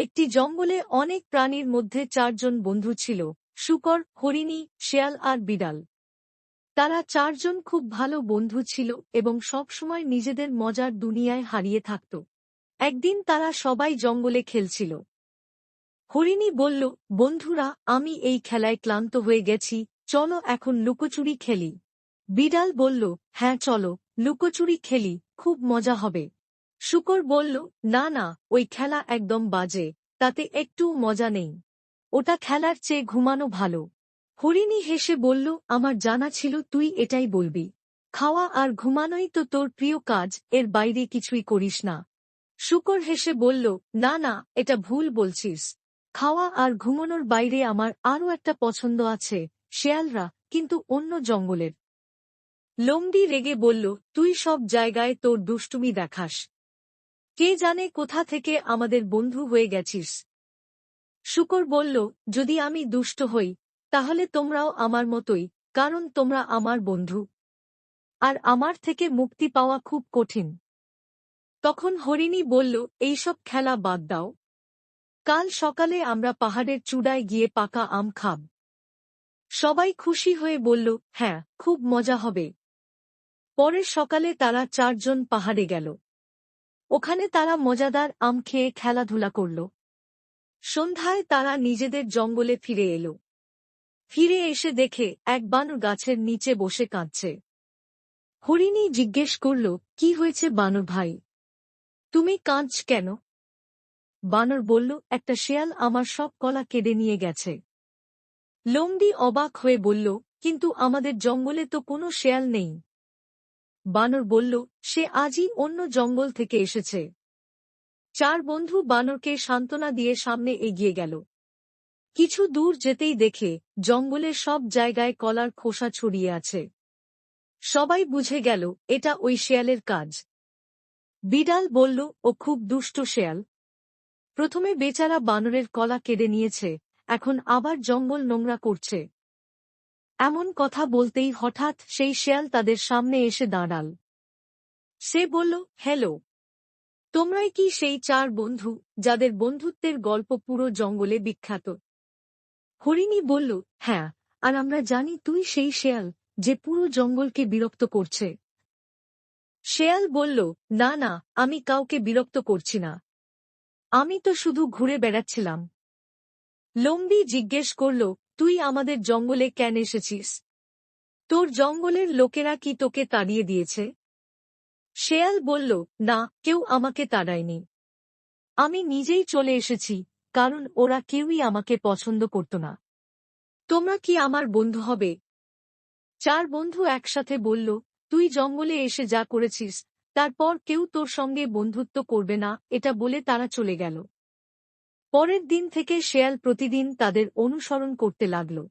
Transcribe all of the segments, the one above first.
একটি জঙ্গলে অনেক প্রাণীর মধ্যে চারজন বন্ধু ছিল, শুকর, হরিণী, শেয়াল আর বিড়াল। তারা চারজন খুব ভালো বন্ধু ছিল এবং সবসময় নিজেদের মজার দুনিয়ায় হারিয়ে থাকত। একদিন তারা সবাই জঙ্গলে খেলছিল। হরিণী বলল, বন্ধুরা, আমি এই খেলায় ক্লান্ত হয়ে গেছি, চলো এখন লুকোচুরি খেলি। বিড়াল বলল হ্যাঁ চলো, লুকোচুরি খেলি, খুব মজা হবে। শুকর বলল, না না, ওই খেলা একদম বাজে, তাতে একটু মজা নেই। ওটা খেলার চেয়ে ঘুমানো ভালো। হরিণী হেসে বলল, আমার জানা ছিল তুই এটাই বলবি। খাওয়া আর ঘুমানোই তো তোর প্রিয় কাজ, এর বাইরে কিছুই করিস না। শুকর হেসে বলল, না না, এটা ভুল বলছিস। খাওয়া আর ঘুমানোর বাইরে আমার আরও একটা পছন্দ আছে, শেয়ালরা, কিন্তু অন্য জঙ্গলের। লোমডি রেগে বলল, তুই সব জায়গায় তোর দুষ্টুমি দেখাস। কে জানে কোথা থেকে আমাদের বন্ধু হয়ে গেছিস? শুকর বলল, যদি আমি দুষ্ট হই, তাহলে তোমরাও আমার মতোই, কারণ তোমরা আমার বন্ধু। আর আমার থেকে মুক্তি পাওয়া খুব কঠিন। তখন হরিণী বলল এইসব খেলা বাদ দাও। কাল সকালে আমরা পাহাড়ের চূড়ায় গিয়ে পাকা আম খাব। সবাই খুশি হয়ে বলল হ্যাঁ খুব মজা হবে। পরের সকালে তারা চারজন পাহাড়ে গেল। ওখানে তারা মজাদার আম খেয়ে খেলাধুলা করল। সন্ধ্যায় তারা নিজেদের জঙ্গলে ফিরে এলো। ফিরে এসে দেখে এক বানর গাছের নিচে বসে কাঁদছে। হরিণী জিজ্ঞেস করল, কি হয়েছে বানর ভাই? তুমি কাঁদছ কেন? বানর বলল, একটা শেয়াল আমার সব কলা কেড়ে নিয়ে গেছে। লোমডি অবাক হয়ে বলল, কিন্তু আমাদের জঙ্গলে তো কোনো শেয়াল নেই। বানর বলল, সে আজই অন্য জঙ্গল থেকে এসেছে। চার বন্ধু বানরকে সান্ত্বনা দিয়ে সামনে এগিয়ে গেল। কিছু দূর যেতেই দেখে জঙ্গলের সব জায়গায় কলার খোসা ছড়িয়ে আছে। সবাই বুঝে গেল, এটা ওই শেয়ালের কাজ। বিড়াল বলল, ও খুব দুষ্ট শেয়াল। প্রথমে বেচারা বানরের কলা কেড়ে নিয়েছে, এখন আবার জঙ্গল নোংরা করছে। এমন কথা বলতেই হঠাৎ সেই শেয়াল তাদের সামনে এসে দাঁড়াল। সে বলল, হ্যালো, তোমরাই কি সেই চার বন্ধু যাদের বন্ধুত্বের গল্প পুরো জঙ্গলে বিখ্যাত? হরিণী বলল হ্যাঁ আর আমরা জানি তুই সেই শেয়াল যে পুরো জঙ্গলকে বিরক্ত করছে। শেয়াল বলল, না না, আমি কাউকে বিরক্ত করছি না। আমি তো শুধু ঘুরে বেড়াচ্ছিলাম। লম্বি জিজ্ঞেস করল তুই আমাদের জঙ্গলে কেন এসেছিস? তোর জঙ্গলের লোকেরা কি তোকে তাড়িয়ে দিয়েছে? শেয়াল বলল, না, কেউ আমাকে তাড়ায়নি। আমি নিজেই চলে এসেছি, কারণ ওরা কেউই আমাকে পছন্দ করত না। তোমরা কি আমার বন্ধু হবে? চার বন্ধু একসাথে বলল, তুই জঙ্গলে এসে যা করেছিস, তারপর কেউ তোর সঙ্গে বন্ধুত্ব করবে না, এটা বলে তারা চলে গেল। পরের দিন থেকে শেয়াল প্রতিদিন তাদের অনুসরণ করতে লাগল।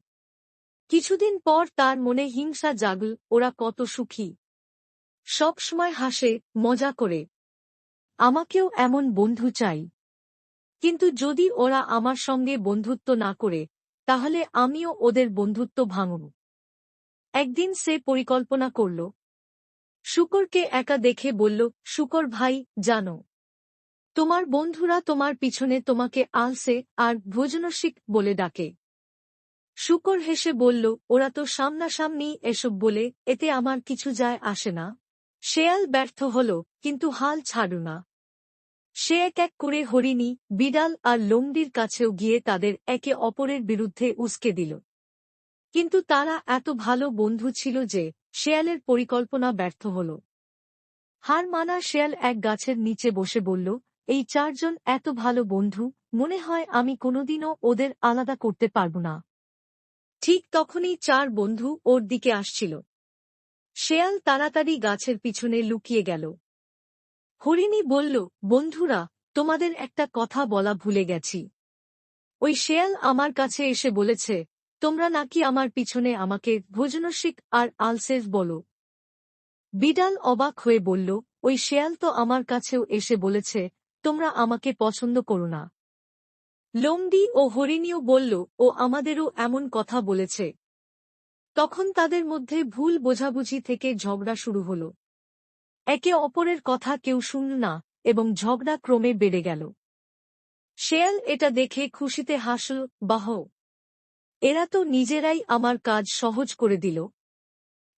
কিছুদিন পর তার মনে হিংসা জাগল, ওরা কত সুখী। সব সময় হাসে, মজা করে। আমাকেও এমন বন্ধু চাই। কিন্তু যদি ওরা আমার সঙ্গে বন্ধুত্ব না করে, তাহলে আমিও ওদের বন্ধুত্ব ভাঙব। একদিন সে পরিকল্পনা করল। শুকরকে একা দেখে বলল, শুকর ভাই, জানো তোমার বন্ধুরা তোমার পিছনে তোমাকে আলসে আর ভোজনশিক বলে ডাকে। শুকর হেসে বলল, ওরা তো সামনাসামনি এসব বলে, এতে আমার কিছু যায় আসে না। শেয়াল ব্যর্থ হল, কিন্তু হাল ছাড়ু না। সে এক এক করে হরিণী, বিড়াল আর লোমডির কাছেও গিয়ে তাদের একে অপরের বিরুদ্ধে উস্কে দিল। কিন্তু তারা এত ভালো বন্ধু ছিল যে, শেয়ালের পরিকল্পনা ব্যর্থ হল। হার মানা শেয়াল এক গাছের নিচে বসে বলল এই চারজন এত ভালো বন্ধু, মনে হয় আমি কোনোদিনও ওদের আলাদা করতে পারব না। ঠিক তখনই চার বন্ধু ওর দিকে আসছিল। শেয়াল তাড়াতাড়ি গাছের পিছনে লুকিয়ে গেল। হরিণী বলল, বন্ধুরা, তোমাদের একটা কথা বলা ভুলে গেছি। ওই শেয়াল আমার কাছে এসে বলেছে, তোমরা নাকি আমার পিছনে আমাকে ভোজনশিক আর আলসেজ বলো। বিড়াল অবাক হয়ে বলল, ওই শেয়াল তো আমার কাছেও এসে বলেছে তোমরা আমাকে পছন্দ করো না। লোমডি ও হরিণীও বলল, ও আমাদেরও এমন কথা বলেছে। তখন তাদের মধ্যে ভুল বোঝাবুঝি থেকে ঝগড়া শুরু হল। একে অপরের কথা কেউ শুনল না এবং ঝগড়া ক্রমে বেড়ে গেল। শেয়াল এটা দেখে খুশিতে হাসল, বাহ, এরা তো নিজেরাই আমার কাজ সহজ করে দিল।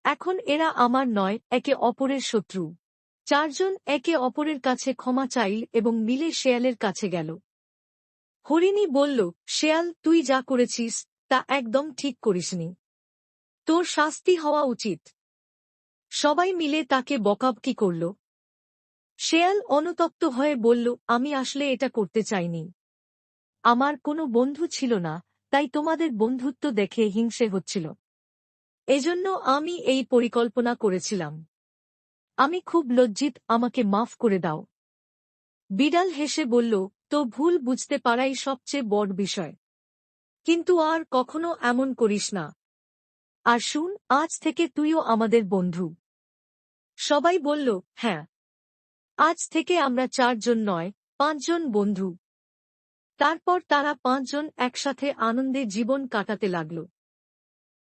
এখন এরা আমার নয়, একে অপরের শত্রু। চারজন একে অপরের কাছে ক্ষমা চাইল এবং মিলে শেয়ালের কাছে গেল। হরিণী বলল, শেয়াল, তুই যা করেছিস, তা একদম ঠিক করিসনি। তোর শাস্তি হওয়া উচিত। সবাই মিলে তাকে বকাবকি করল। শেয়াল অনুতপ্ত হয়ে বলল, আমি আসলে এটা করতে চাইনি। আমার কোনো বন্ধু ছিল না, তাই তোমাদের বন্ধুত্ব দেখে হিংসে হচ্ছিল। এজন্য আমি এই পরিকল্পনা করেছিলাম। আমি খুব লজ্জিত, আমাকে মাফ করে দাও। বিড়াল হেসে বলল, তো ভুল বুঝতে পারাই সবচেয়ে বড় বিষয়। কিন্তু আর কখনো এমন করিস না। আর শুন, আজ থেকে তুইও আমাদের বন্ধু। সবাই বলল হ্যাঁ। আজ থেকে আমরা চারজন নয়, পাঁচজন বন্ধু। তারপর তারা পাঁচজন একসাথে আনন্দে জীবন কাটাতে লাগল।